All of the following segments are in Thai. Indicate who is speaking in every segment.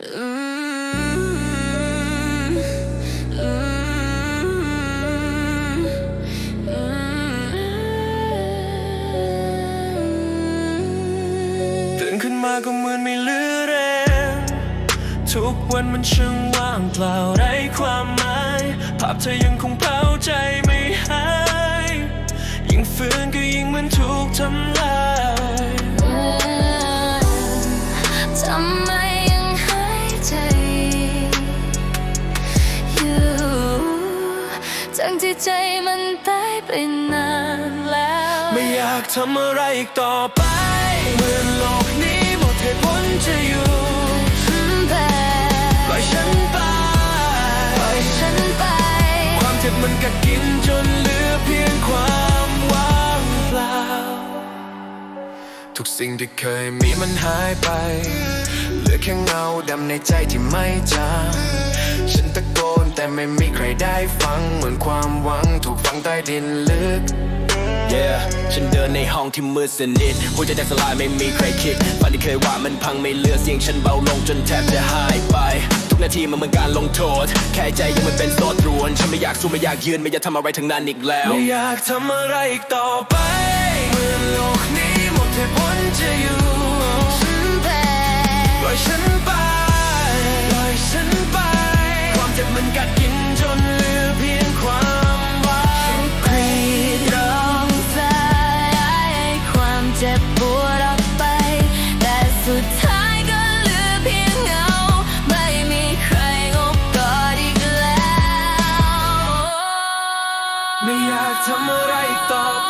Speaker 1: ตื่นขึ้นมาก็เหมือนไม่เหลือแรงทุกวันมันช่างว่างเปล่าไร้ความหมาย ภาพเธอยังคงเผาใจไม่หาย ยิ่งฝืนก็ยิ่งเหมือนถูกทำลาย
Speaker 2: ทำไม ที่ใจมันตายไปนานแล้ว
Speaker 1: ไม่อยากทำอะไรอีกต่อไปเหมือนโลกนี้หมดเหตุผลจะอยู่
Speaker 2: แต่
Speaker 1: ปล่อยฉันไป
Speaker 2: ปล่อยฉันไป
Speaker 1: ความเจ็บมันกัดกินจนเหลือเพียงความว่างเปล่า ทุกสิ่งที่เคยมีมันหายไป เหลือแค่เงาดำในใจที่ไม่จาง ไม่มีใครได้ฟัง เหมือนความหวังถูกฝังใต้ดินลึก
Speaker 3: Yeah ฉันเดินในห้องที่มืดสนิทหัวใจแทบสลายไม่มีใครคิดฝันที่เคยว่ามันพังไม่เหลือเสียงฉันเบาลงจนแทบจะหายไป ทุกนาทีมันเหมือนการลงโทษ แค่ใจยังมันเป็นโสดรวน ฉันไม่อยากสู้ไม่อยากยืนไม่อยากทำอะไรทั้งนั้นอีกแล้ว
Speaker 1: ไม่อยากทำอะไรอีกต่อไปเหมือนโลกนี้ เจ็บ
Speaker 2: ปวดออกไป แต่สุดท้ายก็เหลือเพียงเงา ไม่มีใครอบกอดอีกแล้ว
Speaker 1: ไม่อยากทำอะไรต่อไป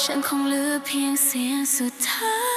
Speaker 2: ฉันคงเหลือเพียงเสียงสุดท้าย